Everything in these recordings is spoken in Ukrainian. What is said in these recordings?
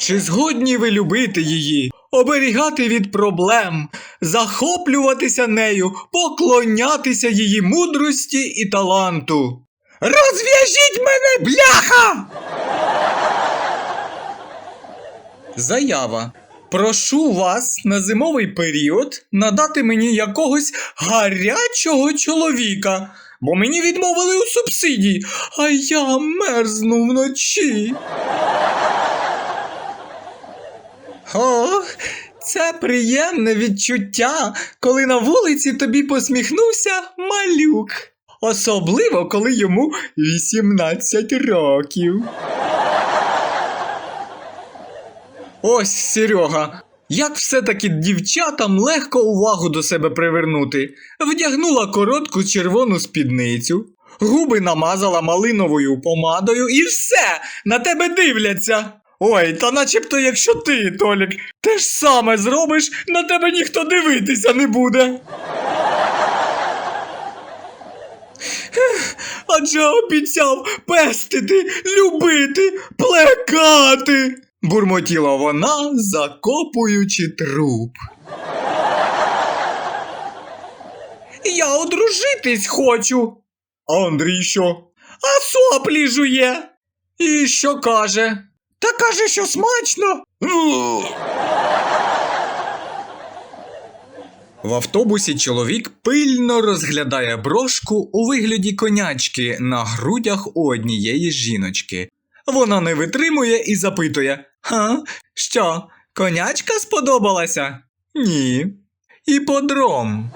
Чи згодні ви любити її, оберігати від проблем, захоплюватися нею, поклонятися її мудрості і таланту? Розв'яжіть мене, бляха! Заява. Прошу вас на зимовий період надати мені якогось гарячого чоловіка, бо мені відмовили у субсидії, а я мерзну вночі. О, це приємне відчуття, коли на вулиці тобі посміхнувся малюк. Особливо, коли йому 18 років. Ось, Серега, як все-таки дівчатам легко увагу до себе привернути. Вдягнула коротку червону спідницю, губи намазала малиновою помадою і все, на тебе дивляться. Ой, та начебто, якщо ти, Толік, те ж саме зробиш, на тебе ніхто дивитися не буде. Адже обіцяв пестити, любити, плекати. Бурмотіла вона, закопуючи труп. Я одружитись хочу. А Андрій що? А соплі жує. І що каже? Та каже, що смачно. В автобусі чоловік пильно розглядає брошку у вигляді конячки на грудях у однієї жіночки. Вона не витримує і запитує: Ха, що, конячка сподобалася? Ні. Іподром.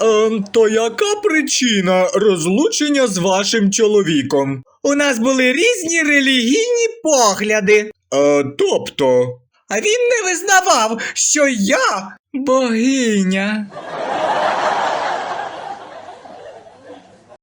Ем, то яка причина розлучення з вашим чоловіком? У нас були різні релігійні погляди. Е, тобто. А він не визнавав, що я богиня.